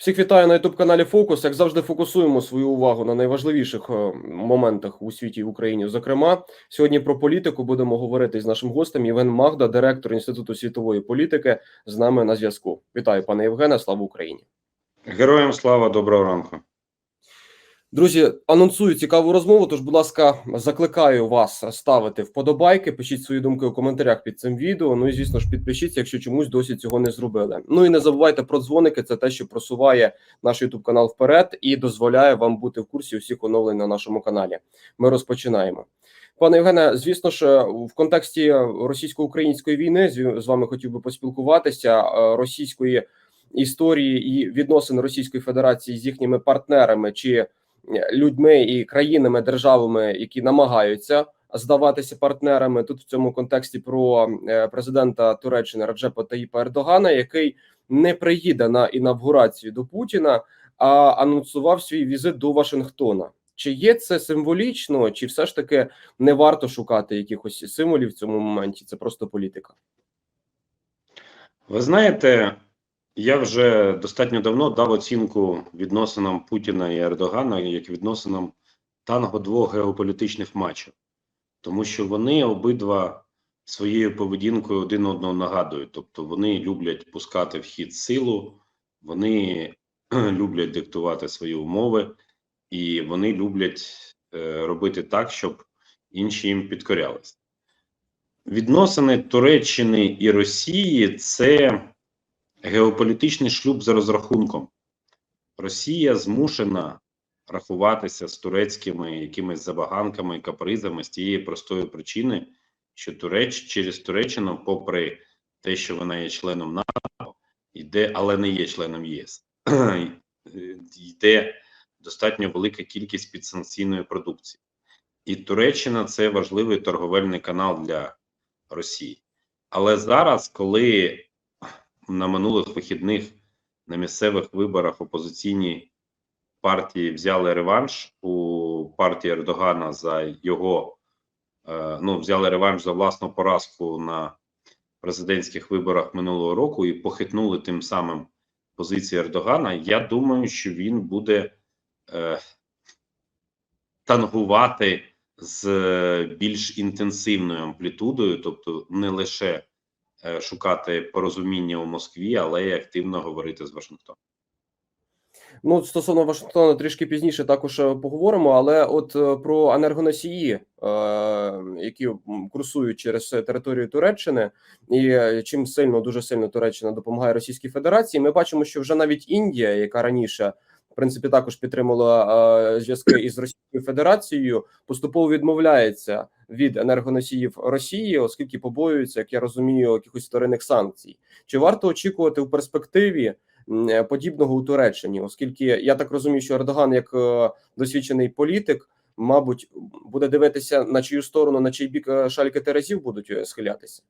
Всіх вітаю на youtube каналі Фокус. Як завжди, фокусуємо свою увагу на найважливіших е, моментах у світі в Україні. Зокрема, сьогодні про політику будемо говорити з нашим гостем Євген Магда, директор Інституту світової політики, з нами на зв'язку. Вітаю, пане Євгене. Слава Україні! Героям слава, доброго ранку. Друзі, анонсую цікаву розмову. Тож, будь ласка, закликаю вас ставити вподобайки, пишіть свої думки у коментарях під цим відео. Ну і звісно ж, підпишіться, якщо чомусь досі цього не зробили. Ну і не забувайте про дзвоники. Це те, що просуває наш YouTube канал вперед і дозволяє вам бути в курсі усіх оновлень на нашому каналі. Ми розпочинаємо. Пане Євгене, звісно ж, в контексті російсько-української війни з вами хотів би поспілкуватися е, російської історії і відносин Російської Федерації з їхніми партнерами чи людьми і країнами, державами, які намагаються здаватися партнерами. Тут в цьому контексті про е, президента Туреччини Раджепа Таїпа Ердогана, який не приїде на інавгурацію до Путіна, а анонсував свій візит до Вашингтона. Чи є це символічно, чи все ж таки не варто шукати якихось символів в цьому моменті? Це просто політика. Ви знаєте, я вже достатньо давно дав оцінку відносинам Путіна і Ердогана як відносинам танго двох геополітичних матчів, тому що вони обидва своєю поведінкою один одного нагадують. Тобто вони люблять пускати в хід силу, вони люблять диктувати свої умови, і вони люблять е, робити так, щоб інші їм підкорялися. Відносини Туреччини і Росії це геополітичний шлюб за розрахунком. Росія змушена рахуватися з турецькими якимись забаганками і капризами з тієї простої причини, що Туреч через Туреччину, попри те, що вона є членом НАТО, йде, але не є членом ЄС, йде достатньо велика кількість підсанкційної продукції. І Туреччина це важливий торговельний канал для Росії. Але зараз, коли на минулих вихідних на місцевих виборах опозиційні партії взяли реванш у партії Ердогана за його е, ну взяли реванш за власну поразку на президентських виборах минулого року і похитнули тим самим позиції Ердогана. Я думаю, що він буде е, тангувати з більш інтенсивною амплітудою, тобто не лише Е, шукати порозуміння у Москві, але й активно говорити з Вашингтоном. Ну, стосовно Вашингтона, трішки пізніше також е, поговоримо. Але от е, про енергоносії, е, які курсують через територію Туреччини, і чим сильно дуже сильно Туреччина допомагає Російській Федерації, ми бачимо, що вже навіть Індія, яка раніше в принципі також підтримала е, зв'язки із Російською Федерацією, поступово відмовляється від енергоносіїв Росії, оскільки побоюються, як я розумію, якихось вторинних санкцій. Чи варто очікувати у перспективі подібного у Туреччині? Оскільки я так розумію, що Ердоган, як е, досвідчений політик, мабуть, буде дивитися на чию сторону, на чий бік е, шальки терезів будуть е, схилятися?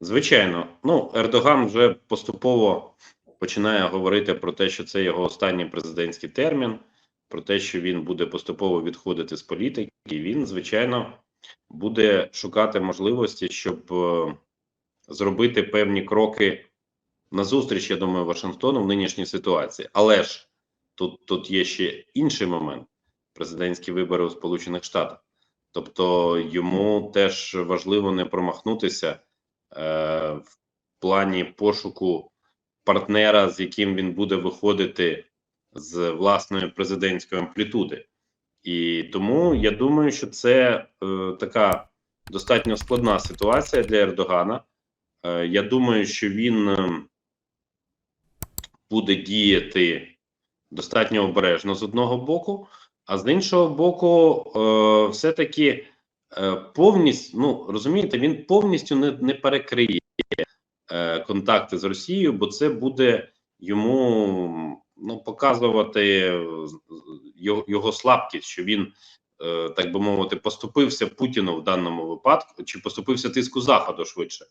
Звичайно, ну Ердоган вже поступово починає говорити про те, що це його останній президентський термін про те, що він буде поступово відходити з політики, він, звичайно, буде шукати можливості, щоб е, зробити певні кроки назустріч, я думаю, Вашингтону в нинішній ситуації. Але ж тут, тут є ще інший момент: президентські вибори у Сполучених Штатах. Тобто йому теж важливо не промахнутися е, в плані пошуку партнера, з яким він буде виходити з власної президентської амплітуди, і тому я думаю, що це е, така достатньо складна ситуація для Ердогана. Е, я думаю, що він е, буде діяти достатньо обережно з одного боку, а з іншого боку, е, все-таки е, повністю ну розумієте, він повністю не, не перекриє е, контакти з Росією, бо це буде йому ну, показувати його, його слабкість, що він, е, так би мовити, поступився Путіну в даному випадку, чи поступився тиску Заходу швидше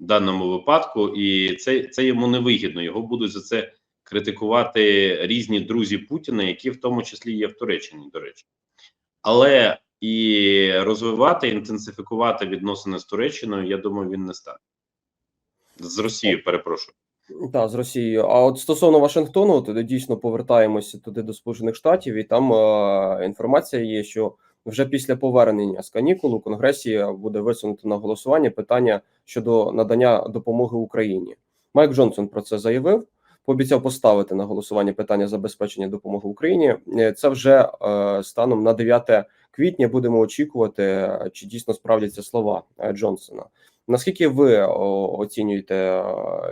в даному випадку, і це, це йому невигідно. Його будуть за це критикувати різні друзі Путіна, які в тому числі є в Туреччині, до речі. Але і розвивати, інтенсифікувати відносини з Туреччиною, я думаю, він не стане. З Росією, перепрошую. Та з Росією. А от стосовно Вашингтону, то дійсно повертаємося туди до Сполучених Штатів, і там е, інформація є, що вже після повернення з канікул у Конгресі буде висунуто на голосування питання щодо надання допомоги Україні. Майк Джонсон про це заявив. Пообіцяв поставити на голосування питання забезпечення допомоги Україні. Е, Це вже е, станом на 9 квітня будемо очікувати, е, чи дійсно справдяться слова е, Джонсона. Наскільки ви оцінюєте е,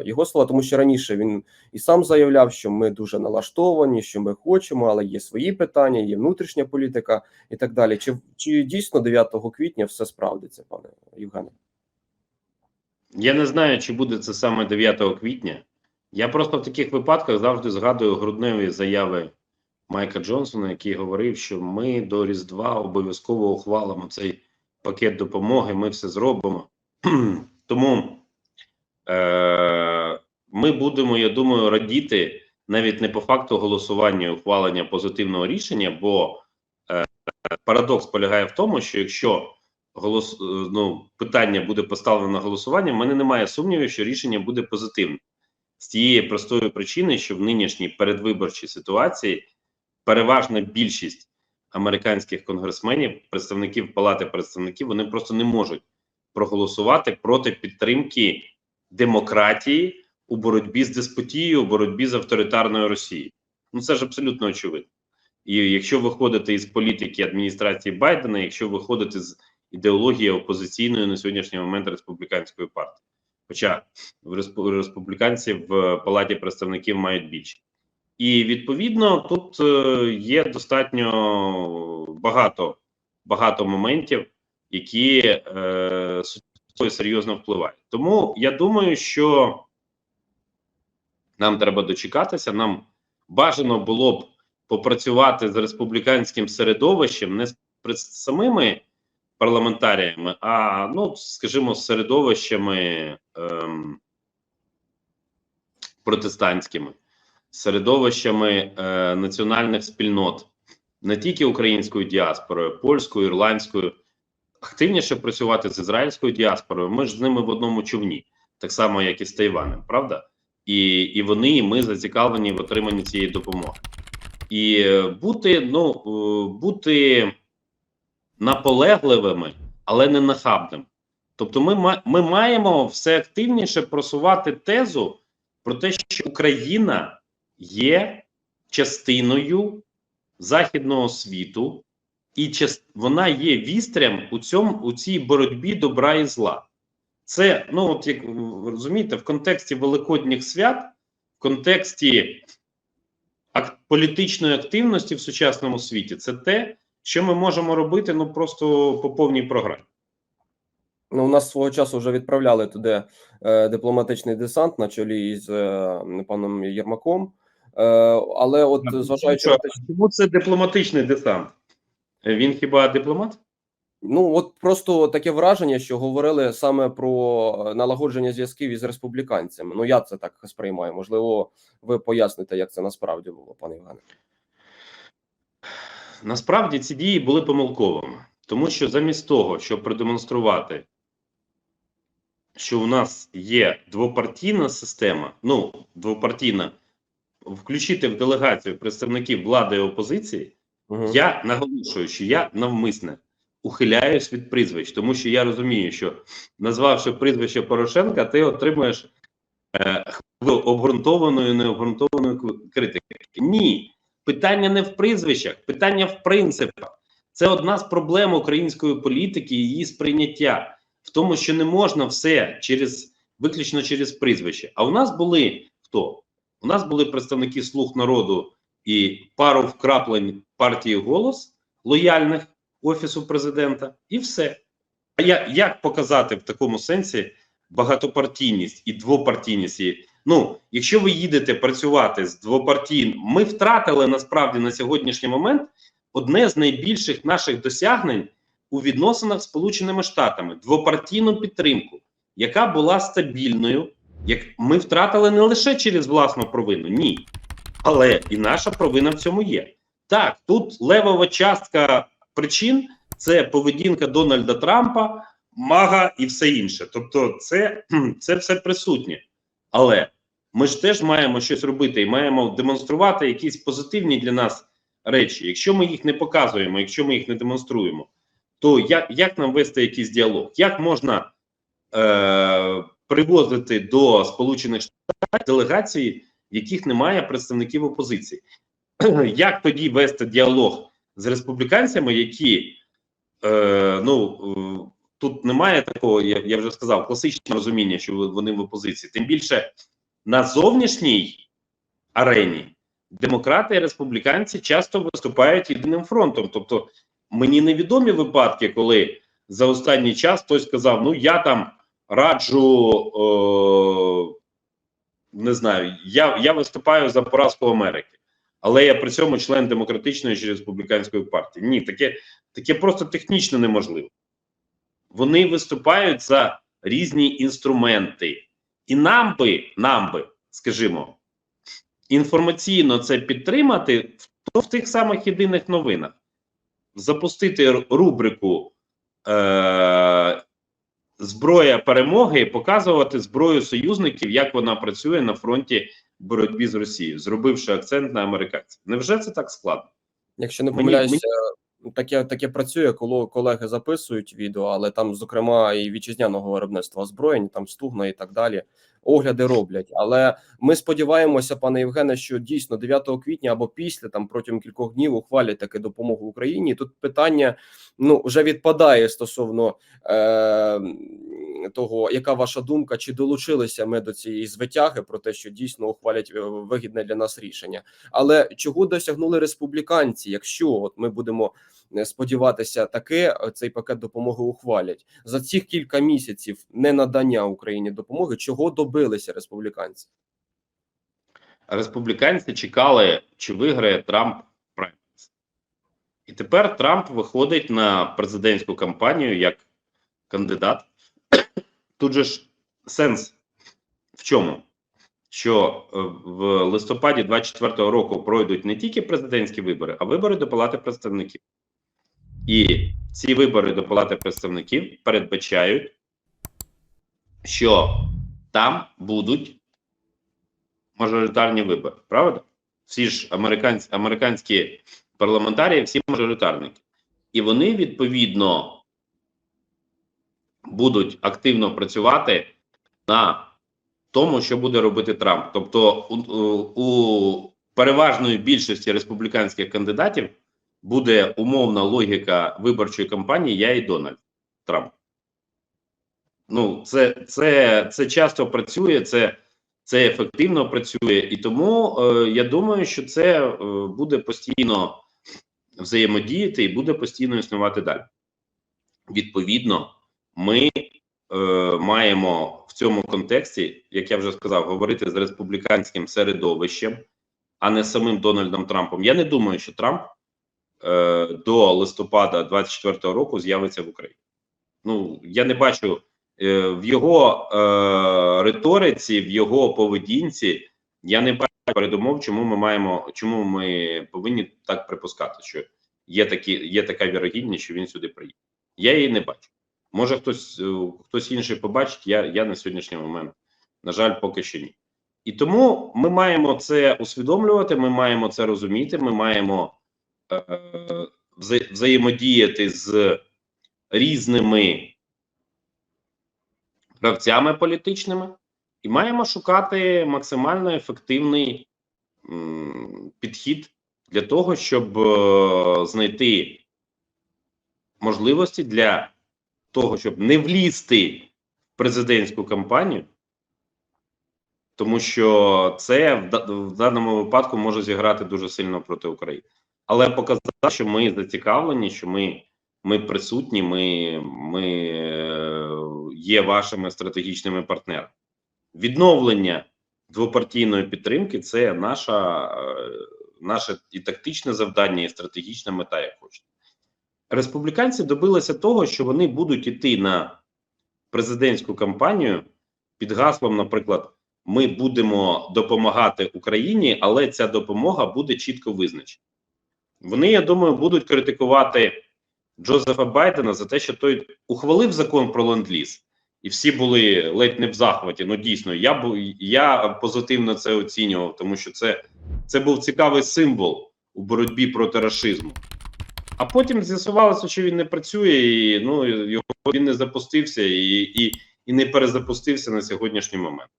його слова? Тому що раніше він і сам заявляв, що ми дуже налаштовані, що ми хочемо, але є свої питання, є внутрішня політика і так далі. Чи, чи дійсно 9 квітня все справдиться, пане Євгене? Я не знаю, чи буде це саме 9 квітня. Я просто в таких випадках завжди згадую грудневі заяви Майка Джонсона, який говорив, що ми до Різдва обов'язково ухвалимо цей пакет допомоги, ми все зробимо. Тому е- ми будемо, я думаю, радіти навіть не по факту голосування і ухвалення позитивного рішення, бо е- парадокс полягає в тому, що якщо голос, е, ну, питання буде поставлено на голосування, в мене немає сумнівів, що рішення буде позитивним. З тієї простої причини, що в нинішній передвиборчій ситуації переважна більшість американських конгресменів, представників Палати представників, вони просто не можуть проголосувати проти підтримки демократії у боротьбі з деспотією, у боротьбі з авторитарною Росією. Ну це ж абсолютно очевидно. І якщо виходити із політики адміністрації Байдена, якщо виходити з ідеології опозиційної на сьогоднішній момент республіканської партії, хоча республіканці в палаті представників мають більше. І відповідно тут е, є достатньо багато, багато моментів, які е, суттєво серйозно впливають. Тому я думаю, що нам треба дочекатися. Нам бажано було б попрацювати з республіканським середовищем, не з самими парламентаріями, а ну, скажімо, з середовищами ем, протестантськими, середовищами е, національних спільнот, не тільки українською діаспорою, польською, ірландською, активніше працювати з ізраїльською діаспорою. Ми ж з ними в одному човні, так само, як і з Тайванем, правда? І, і вони, і ми зацікавлені в отриманні цієї допомоги. І е, бути, ну, е, бути наполегливими, але не нахабними. Тобто, ми, ми маємо все активніше просувати тезу про те, що Україна є частиною західного світу, і вона є вістрям у цьому у цій боротьбі добра і зла. Це, ну от як розумієте, в контексті Великодніх свят, в контексті ак- політичної активності в сучасному світі, це те, що ми можемо робити ну просто по повній програмі. Ну, у нас свого часу вже відправляли туди е, дипломатичний десант на чолі із е, паном Єрмаком. Е, але от зважаючи на те, що Чому це дипломатичний десант? Він хіба дипломат? Ну от просто таке враження, що говорили саме про налагодження зв'язків із республіканцями. Ну я це так сприймаю. Можливо, ви поясните, як це насправді було, пане Євгене. Насправді ці дії були помилковими, тому що замість того, щоб продемонструвати, що у нас є двопартійна система, ну двопартійна, включити в делегацію представників влади і опозиції, Угу. я наголошую, що я навмисне ухиляюсь від прізвищ, тому що я розумію, що назвавши прізвище Порошенка, ти отримаєш е, хвилю обґрунтованої, необґрунтованої критики. Ні, питання не в прізвищах, питання в принципах. Це одна з проблем української політики, і її сприйняття в тому, що не можна все через виключно через прізвище. А у нас були хто? У нас були представники слуг народу і пару вкраплень партії голос лояльних офісу президента, і все. А я, як показати в такому сенсі багатопартійність і двопартійність? Ну, якщо ви їдете працювати з двопартійним, ми втратили насправді на сьогоднішній момент одне з найбільших наших досягнень у відносинах з Сполученими Штатами двопартійну підтримку, яка була стабільною. Як ми втратили не лише через власну провину, ні. Але і наша провина в цьому є. Так, тут левова частка причин це поведінка Дональда Трампа, Мага і все інше. Тобто, це, це все присутнє. Але ми ж теж маємо щось робити і маємо демонструвати якісь позитивні для нас речі. Якщо ми їх не показуємо, якщо ми їх не демонструємо, то як, як нам вести якийсь діалог? Як можна е, привозити до Сполучених Штатів делегації, яких немає представників опозиції? Як тоді вести діалог з республіканцями, які е, ну е, тут немає такого, я, я вже сказав, класичного розуміння, що вони в опозиції. Тим більше на зовнішній арені демократи і республіканці часто виступають єдиним фронтом. Тобто, мені невідомі випадки, коли за останній час хтось сказав: Ну я там раджу, е, не знаю, я, я виступаю за поразку Америки. Але я при цьому член демократичної чи республіканської партії. Ні, таке, таке просто технічно неможливо. Вони виступають за різні інструменти, і нам би, нам би, скажімо, інформаційно це підтримати в, в тих самих єдиних новинах, запустити рубрику е, зброя перемоги і показувати зброю союзників, як вона працює на фронті боротьбі з Росією, зробивши акцент на американців. Невже це так складно? Якщо не Мені- помиляюся, таке таке працює, коли колеги записують відео, але там, зокрема, і вітчизняного виробництва озброєнь, там стугна і так далі. Огляди роблять, але ми сподіваємося, пане Євгене, що дійсно 9 квітня або після там протягом кількох днів ухвалять таки допомогу Україні. Тут питання ну вже відпадає стосовно е, того, яка ваша думка, чи долучилися ми до цієї звитяги про те, що дійсно ухвалять е, вигідне для нас рішення. Але чого досягнули республіканці, якщо от ми будемо е, сподіватися, таке е, цей пакет допомоги ухвалять за ці кілька місяців не надання Україні допомоги, чого добилися республіканці? Республіканці чекали, чи виграє Трамп. І тепер Трамп виходить на президентську кампанію як кандидат. Тут же ж сенс в чому? Що е, в листопаді 24-го року пройдуть не тільки президентські вибори, а вибори до Палати представників. І ці вибори до Палати представників передбачають, що там будуть мажоритарні вибори, правда? Всі ж американські, американські парламентарії, всі мажоритарники. І вони відповідно будуть активно працювати на тому, що буде робити Трамп. Тобто, у, у переважної більшості республіканських кандидатів буде умовна логіка виборчої кампанії Я і Дональд Трамп. Ну, це, це, це часто працює, це, це ефективно працює, і тому е, я думаю, що це е, буде постійно взаємодіяти і буде постійно існувати далі. Відповідно, ми е, маємо в цьому контексті, як я вже сказав, говорити з республіканським середовищем, а не самим Дональдом Трампом. Я не думаю, що Трамп е, до листопада 24-го року з'явиться в Україні. Ну я не бачу е, в його е, риториці, в його поведінці. Я не бачу передумов, чому ми маємо, чому ми повинні так припускати, що є такі, є така вірогідність, що він сюди приїде. Я її не бачу. Може, хтось е, хтось інший побачить. Я, я на сьогоднішній момент, на жаль, поки що ні. І тому ми маємо це усвідомлювати. Ми маємо це розуміти. Ми маємо е, взаємодіяти з різними гравцями політичними, і маємо шукати максимально ефективний м, підхід для того, щоб е, знайти можливості для того, щоб не влізти в президентську кампанію, тому що це в, даному випадку може зіграти дуже сильно проти України. Але показати, що ми зацікавлені, що ми, ми присутні, ми, ми е, є вашими стратегічними партнерами. Відновлення двопартійної підтримки це наша, е, наше і тактичне завдання, і стратегічна мета, як хочете. Республіканці добилися того, що вони будуть іти на президентську кампанію під гаслом, наприклад, ми будемо допомагати Україні, але ця допомога буде чітко визначена. Вони, я думаю, будуть критикувати Джозефа Байдена за те, що той ухвалив закон про ленд-ліз і всі були ледь не в захваті. Ну дійсно, я бу я позитивно це оцінював, тому що це, це був цікавий символ у боротьбі проти рашизму. А потім з'ясувалося, що він не працює, і ну його він не запустився і, і, і не перезапустився на сьогоднішній момент.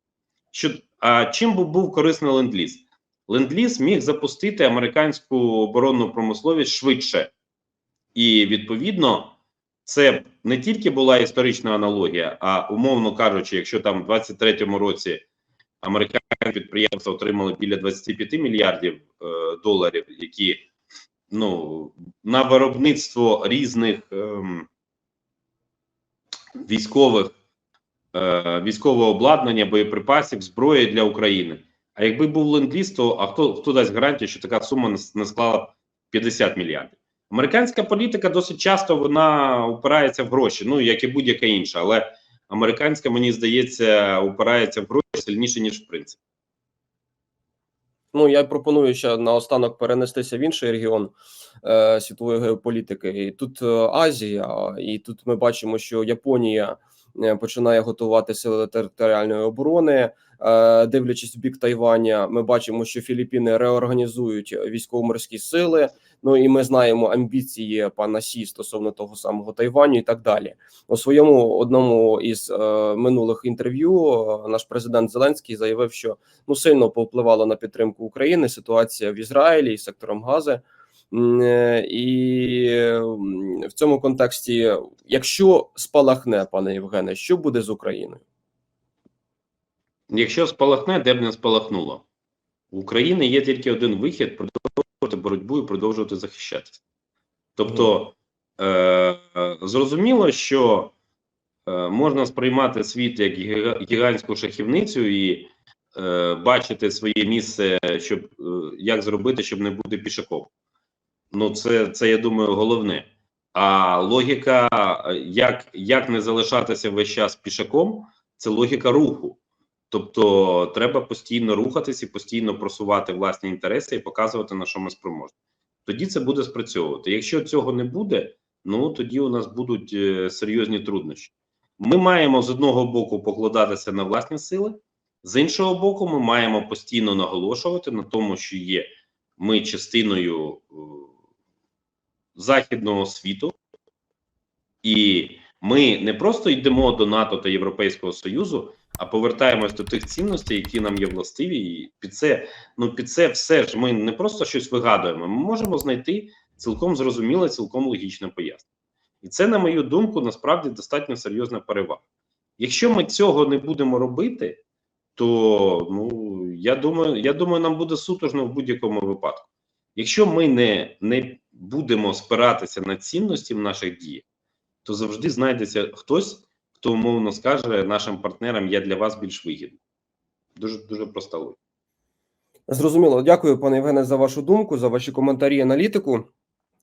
Що а чим був, був корисний ленд-ліз? Ленд-ліз міг запустити американську оборонну промисловість швидше, і відповідно, це не тільки була історична аналогія, а умовно кажучи, якщо там в 23-му році американські підприємства отримали біля 25 мільярдів е, доларів, які ну на виробництво різних ем, військових е, військового обладнання, боєприпасів, зброї для України. А якби був ленд-ліз, то а хто хто дасть гарантію, що така сума не, склала 50 мільярдів? Американська політика досить часто вона упирається в гроші, ну як і будь-яка інша, але американська, мені здається, упирається в гроші сильніше ніж в принципі. Ну я пропоную ще наостанок перенестися в інший регіон е, світової геополітики. І тут е, Азія, і тут ми бачимо, що Японія починає готувати сили територіальної оборони, е, дивлячись в бік Тайваня. Ми бачимо, що Філіппіни реорганізують військово-морські сили. Ну і ми знаємо амбіції пана Сі стосовно того самого Тайваню і так далі. У своєму одному із е, минулих інтерв'ю е, наш президент Зеленський заявив, що ну сильно повпливало на підтримку України ситуація в Ізраїлі і сектором Гази. Е, І в цьому контексті, якщо спалахне, пане Євгене, що буде з Україною? Якщо спалахне, де б не спалахнуло, в Україні є тільки один вихід продовжувати боротьбу і продовжувати захищатися. Тобто е, зрозуміло, що е, можна сприймати світ як гігантську шахівницю і е, бачити своє місце, щоб е, як зробити, щоб не бути пішаком. Ну, це, це я думаю, головне. А логіка, як, як не залишатися весь час пішаком, це логіка руху. Тобто треба постійно рухатись і постійно просувати власні інтереси і показувати, на що ми спроможні. Тоді це буде спрацьовувати. Якщо цього не буде, ну тоді у нас будуть е, серйозні труднощі. Ми маємо з одного боку покладатися на власні сили, з іншого боку, ми маємо постійно наголошувати на тому, що є ми частиною е, західного світу, і ми не просто йдемо до НАТО та Європейського Союзу, а повертаємось до тих цінностей, які нам є властиві, і під це ну під це все ж ми не просто щось вигадуємо. Ми можемо знайти цілком зрозуміле, цілком логічне пояснення. І це, на мою думку, насправді достатньо серйозна перевага. Якщо ми цього не будемо робити, то ну я думаю, я думаю, нам буде сутужно в будь-якому випадку. Якщо ми не, не будемо спиратися на цінності в наших діях, то завжди знайдеться хтось, хто умовно скаже нашим партнерам: я для вас більш вигідний. Дуже дуже проста логіка. Зрозуміло, дякую, пане Євгене, за вашу думку, за ваші коментарі, аналітику.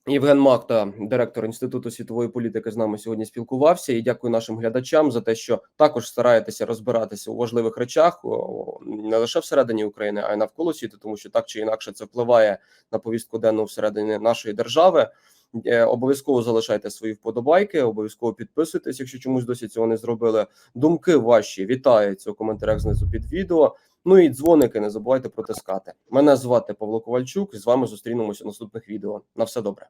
Євген Макта, директор Інституту світової політики, з нами сьогодні спілкувався. І дякую нашим глядачам за те, що також стараєтеся розбиратися у важливих речах не лише всередині України, а й навколо світу, тому що так чи інакше це впливає на повістку денну всередині нашої держави. Е, Обов'язково залишайте свої вподобайки, обов'язково підписуйтесь, якщо чомусь досі цього не зробили. Думки ваші вітаються у коментарях знизу під відео. Ну і дзвоники не забувайте протискати. Мене звати Павло Ковальчук. З вами зустрінемося у наступних відео. На все добре.